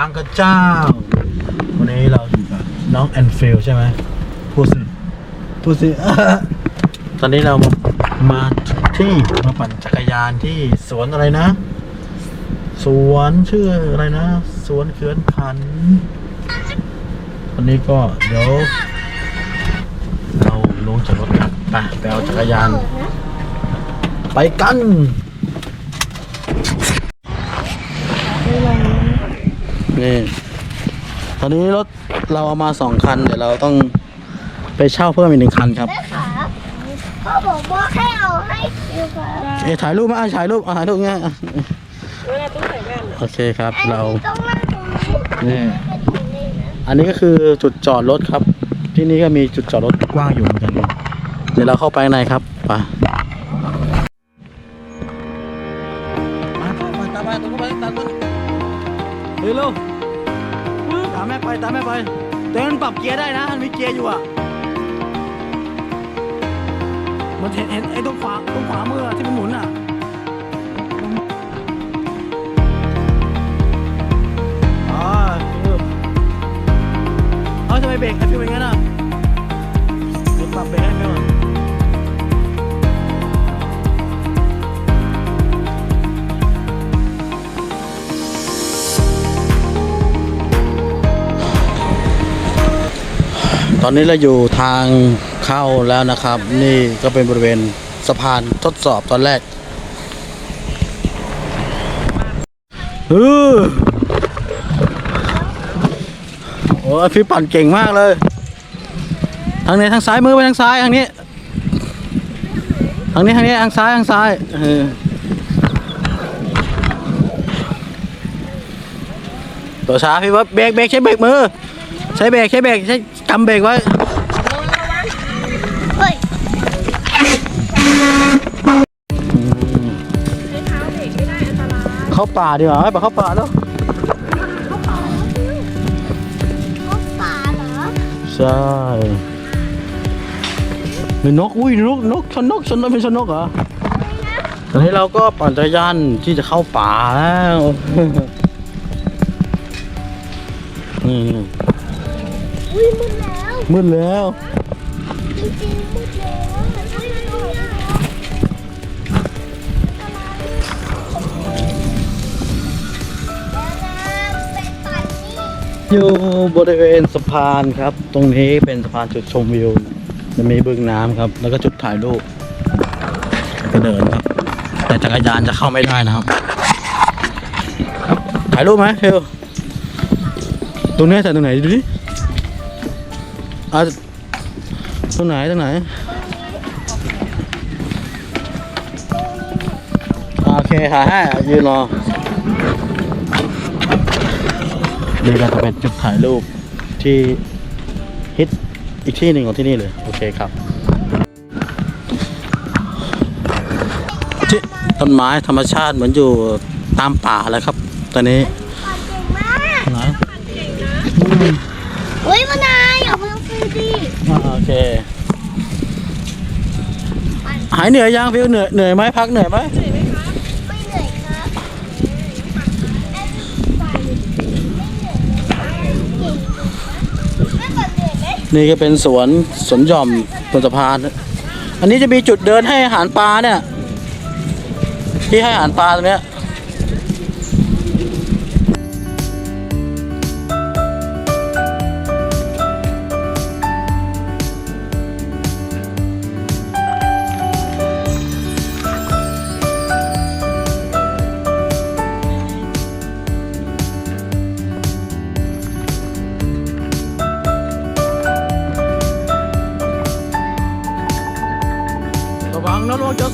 บางกระเจ้า วันนี้เราอยู่กับน้องแอนฟิลใช่ไหมพูดสิพูดสิตอนนี้เรามาที่มาปั่นจักรยานที่สวนอะไรนะ สวนชื่ออะไรนะ สวนเขื่อนขันวันนี้ก็เดี๋ยวเราลงจากรถกันไปไปเอาจักรยาน ไปกัน นี่ตอนนี้รถเราเอามาสองคัน เดี๋ยวเราต้องไปเช่าเพิ่มอีกหนึ่งคันครับแม่ขาเขาบอกว่าให้เอาให้คิวค่ะเอะถ่ายรูปไหมอะถ่ายรูปอะถ่ายรูปเงี้ยอะเวลาต้องใส่แว่นโอเคครับ อันเรานี้ต้องนั่งตรงนี้นี่ก็ถึงนี่นะอันนี้ก็คือจุดจอดรถครับ ที่นี่ก็มีจุดจอดรถกว้างอยู่เหมือนกัน เดี๋ยวเราเข้าไปข้างในครับไปตามไปตามไปตามไป เฮ้ยลูกตามแม่ไปตามแม่ไปแต่มันปรับเกียร์ได้นะมันมีเกียร์อยู่อะมันเห็นเห็นไอ้ตรงขวาตรงขวามืออที่มันหมุนอะอ๋อเอเอาทำไมเบรกให้ฟิวเป็นงั้นอะ อนนี้เราอยู่ทางเข้าแล้วนะครับ นี่ก็เป็นบริเวณสะพานทดสอบตอนแรกเออโอ้ยพี่ปั่นเก่งมากเลย ทางนี้ทางซ้ายมือไปทางซ้ายทางนี้ ทางนี้ทางนี้ทางซ้ายทางซ้ายเออตัวช้าพี่ว่าเบรกเบรกใช้เบรกมือ ใช้เบรกใช้เบรกใช้ กำเบรกไว้ เฮ้ยใช้เท้าเบรกไม่ได้อันตรายเข้าป่าดีกว่าไม่ไปเข้าป่าแล้ว เขาป่าเหรอใช่มีนก อุ้ยนก นกชนนกชนนกเป็นชนนกเหรอ ตอนนี้เราก็ปั่นจักรยานที่จะเข้าป่าแล้ว นี่ อุ้ยมืดแล้วมืดแล้ว จริงๆมืดแล้วอุ้ยมันมืดแล้วเป็นป่านี่อยู่บริเวณสะพานครับ ตรงนี้เป็นสะพานจุดชมวิว จะมีบึงน้ำครับ แล้วก็จุดถ่ายรูปก็เดินครับ แต่จักรยานจะเข้าไม่ได้นะครับ ถ่ายรูปไหมเทลตรงนี้ถ่ายตรงไหนดูดิ อะตรงไหนตรงไหนอะโอเคถ่ายให้ยืนรอนี่ก็จะเป็นจุดถ่ายรูปที่ฮิตอีกที่หนึ่งของที่นี่เลย โอเคครับที่ต้นไม้ธรรมชาติเหมือนอยู่ตามป่าเลยครับ ตอนนี้ป่าเก่งมากไหนอุ้ยมานายเอามาซื้ อดิอ่าโอเค หายเหนื่อยยังฟิวเหนื่อยเหนื่อยไหมพักเหนื่อยไหมไม่เหนื่อยครับแม่ก่อนเหนื่อยไหมนี่ก็เป็นสวนสวนหย่อมบนสะพานอันนี้จะมีจุดเดินให้อาหารปลาเนี่ย ที่ให้อาหารปลาตรงเนี้ย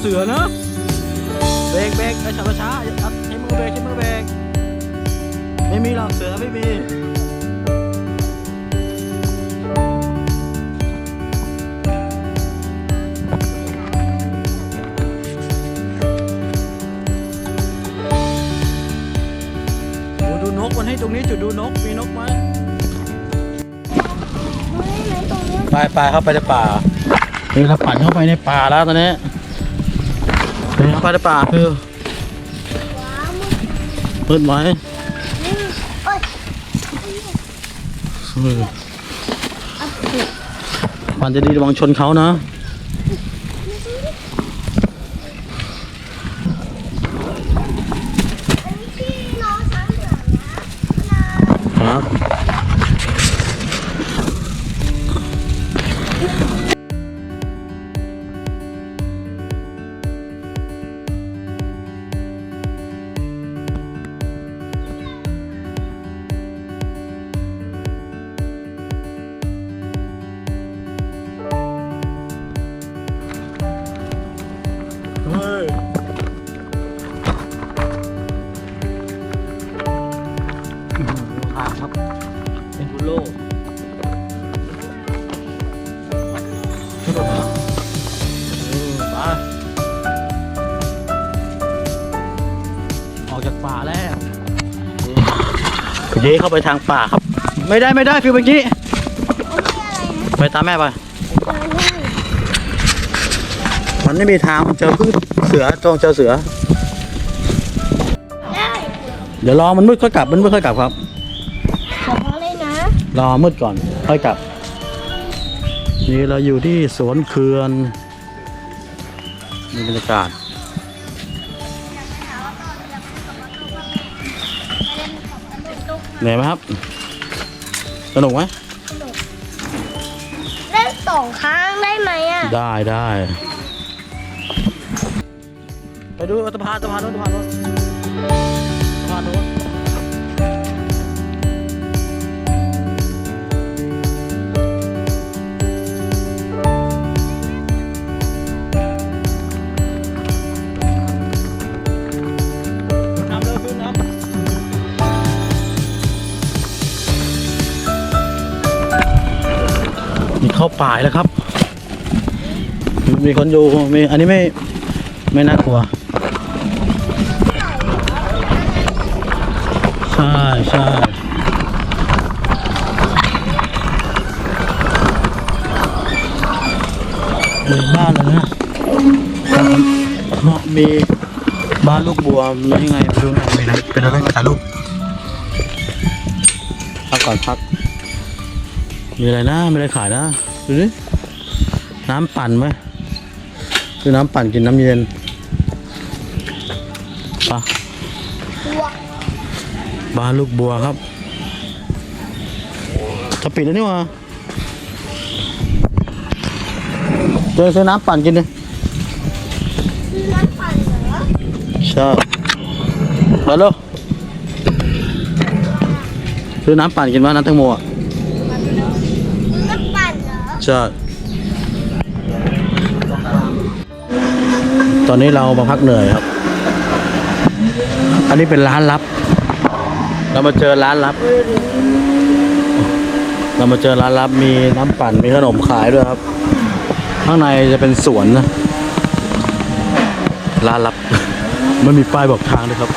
สือนะเบรกเบรกไอ้ช้าช้าๆอย่าใช้มือเบรกใช้มือเบรกไม่มีหรอกเสือไม่มีดูดูนกมันให้ตรงนี้จุดดูนกมีนกไหมเฮ้ยไหนตรงนี้ไปไปเข้าไปในป่าคือเราปั่นเข้าไปในป่าแล้วตอนนี้ แล้ปในป่าคือเปิดไว้มันจะดีระวังชนเขานะ เย้เข้าไปทางป่าครับ ไม่ได้ไม่ได้ฟิวเมื่อกี้อันนี้อะไรนะไปตามแม่ไปเออนี่มันไม่มีทางเจอพึ่งเสือจงเจอเสือ ได้เดี๋ยวรอมันมืดค่อยกลับมันมืดค่อยกลับครับ ขอพอเลยนะ รอมืดก่อนค่อยกลับ นี่เราอยู่ที่สวนเขื่อนมีบรรยากาศ เหนื่อยไหมครับ สนุกไหมเล่นสองครั้งได้ไหมอะ ได้ได้ ไปดูสะพานสะพานโน้นสะพานโน้นสะพานโน้น ป่ายแล้วครับ มีคนอยู่มีอันนี้ไม่ไม่น่ากลัว ใช่ใช่มีบ้านแล้วนะเนาะมีบ้านลูกบัวมียังไงดูหน่อยมีนะเป็นอะไรถ่ายรูปพักก่อนพักมีอะไรนะมีอะไรขายนะ ดูดิน้ำปั่นไหมคือน้ำปั่นกินน้ำเย็นปะตัวบ้านลูกบัวครับ จะปิดแล้วนี่หวะเจอซื้อน้ำปั่นกินดิคือน้ำปั่นเหรอ ใช่มาเร็วซื้อน้ำปั่นกินว่าน้ำแตงโมอะน้ำปั่นเหรอ ใช่ตอนนี้เรามาพักเหนื่อยครับ อันนี้เป็นร้านลับ เรามาเจอร้านลับ เรามาเจอร้านลับมีน้ำปั่นมีขนมขายด้วยครับ ข้างในจะเป็นสวนนะร้านลับ ไม่มีป้ายบอกทางด้วยครับ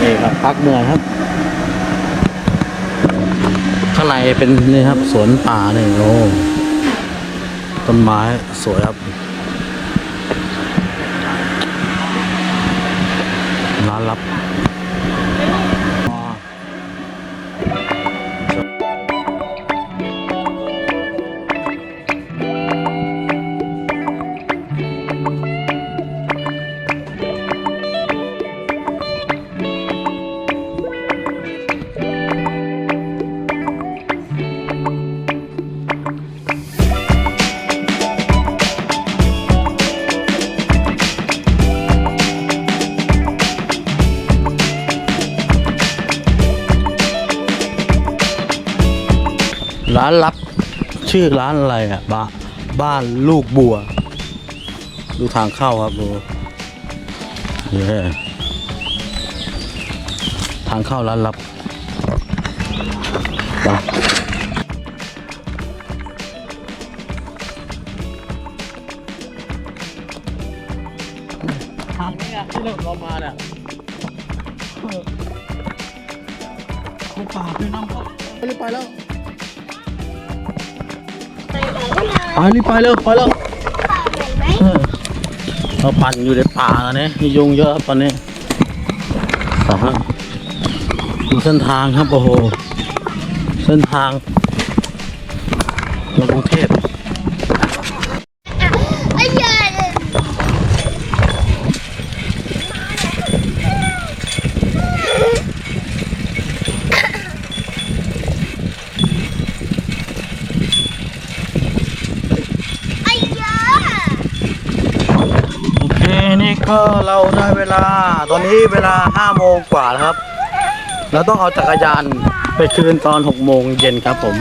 นี่ครับพักเหนื่อยครับ ข้างในเป็นนี่ครับ สวนป่าเนี่ยโอ้ต้นไม้สวยครับ ร้านลับ ชื่อร้านอะไรอะบ้าบ้านลูกบัว ดูทางเข้าครับดูเย้ทางเข้าร้านลับไปทางนี้อะที่เรามาเนี่ยเขาป่าไปน้ำเขาไปเลยไปแล้ว ไปไหนก็มาไปรีบไปเร็วไปเร็วป่าไหนไหมเออเราปั่นอยู่ในป่าตอนนี้มียุงเยอะครับตอนนี้อ่าฮะเส้นทางครับโอ้โห เส้นทางลงกรุงเทพ ไอ้เหี้ย ไอ้เหี้ย โอเค นี่ ก็เราได้เวลาตอนนี้เวลาห้าโมงกว่าแล้วครับ เราต้องเอาจักรยานไปคืนตอนหกโมงเย็นครับผม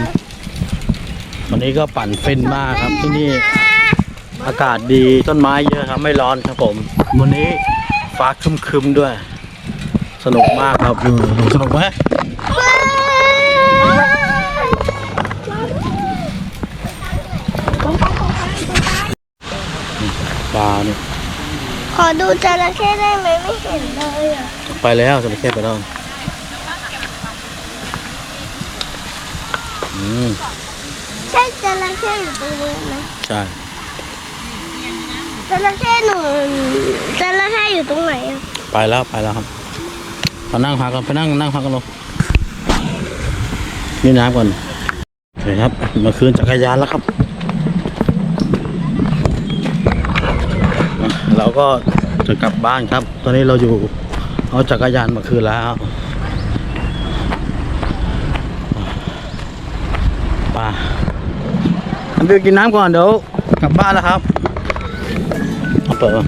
วันนี้ก็ปั่นเฟินมากครับที่นี่อากาศดีต้นไม้เยอะครับไม่ร้อนครับผม วันนี้ฟ้าคึมๆด้วย สนุกมากครับสนุกไหมปลาเนี่ย ขอ ดูจระเข้ได้ไหมไม่เห็นเลยอะไปแล้วจะไปแค่ไปแล้วอืมใช่จระเข้อยู่ตรงนี้ไหมใช่จระเข้หนูจระเข้อยู่ตรงไหนอะไปแล้วไปแล้วครับมานั่งพักกันไปนั่งนั่งพักกันลงนี่น้ำก่อนโอเคครับมาคืนจักรยานแล้วครับอะเราก็ จะกลับบ้านครับ ตอนนี้เราอยู่เอาจักรยานมาคืนแล้วไป่าอันเดียวกินน้ำก่อนเดี๋ยวกลับบ้านแล้วครับ เอาเปิด